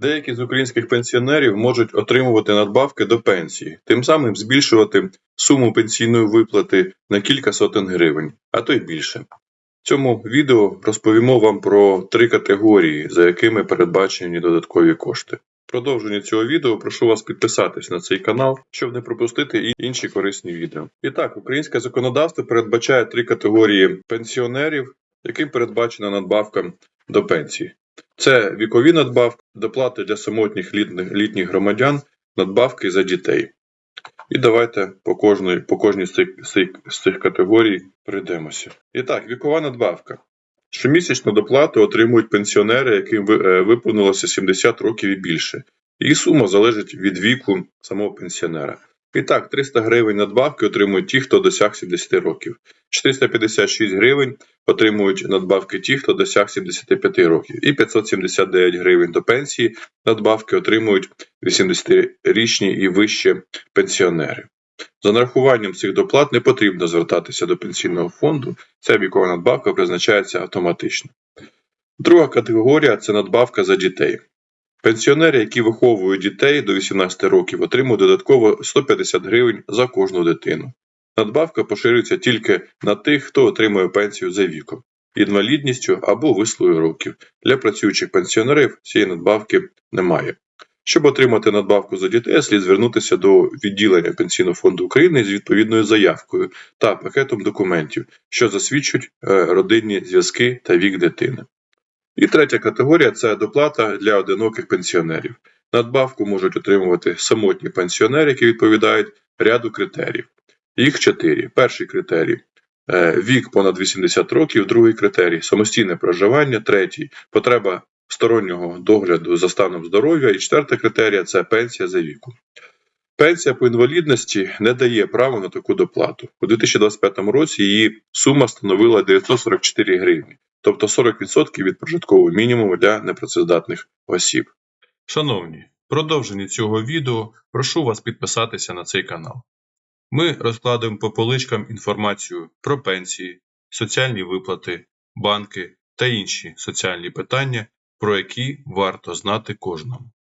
Деякі з українських пенсіонерів можуть отримувати надбавки до пенсії, тим самим збільшувати суму пенсійної виплати на кілька сотень гривень, а то й більше. В цьому відео розповімо вам про три категорії, за якими передбачені додаткові кошти. В продовженні цього відео прошу вас підписатись на цей канал, щоб не пропустити інші корисні відео. І так, українське законодавство передбачає три категорії пенсіонерів, яким передбачена надбавка до пенсії. Це вікові надбавки, доплати для самотніх літніх, громадян, надбавки за дітей. І давайте по кожній, по кожній з цих, з цих- з цих категорій пройдемося. І так, вікова надбавка. Щомісячну доплату отримують пенсіонери, яким е, виповнилося 70 років і більше. Її сума залежить від віку самого пенсіонера. І так, 300 гривень надбавки отримують ті, хто досяг 70 років. 456 гривень отримують надбавки ті, хто досяг 75 років. І 579 гривень до пенсії надбавки отримують 80-річні і вище пенсіонери. За нарахуванням цих доплат не потрібно звертатися до пенсійного фонду, ця вікова надбавка призначається автоматично. Друга категорія це надбавка за дітей. Пенсіонери, які виховують дітей до 18 років, отримують додатково 150 гривень за кожну дитину. Надбавка поширюється тільки на тих, хто отримує пенсію за віком, інвалідністю або вислугою років. Для працюючих пенсіонерів цієї надбавки немає. Щоб отримати надбавку за дітей, слід звернутися до відділення Пенсійного фонду України з відповідною заявкою та пакетом документів, що засвідчують е, родинні зв'язки та вік дитини. І третя категорія це доплата для одиноких пенсіонерів. Надбавку можуть отримувати самотні пенсіонери, які відповідають ряду критеріїв. Їх чотири. Перший критерій е, вік понад 80 років, другий критерій самостійне проживання, третій потреба стороннього догляду за станом здоров'я і четверта критерія це пенсія за віком. Пенсія по інвалідності не дає права на таку доплату. У 2025 році її сума становила 944 гривні, тобто 40% від прожиткового мінімуму для непрацездатних осіб. Шановні, в продовженні цього відео прошу вас підписатися на цей канал. Ми розкладуємо по поличкам інформацію про пенсії, соціальні виплати, банки та інші соціальні питання, про які варто знати кожному.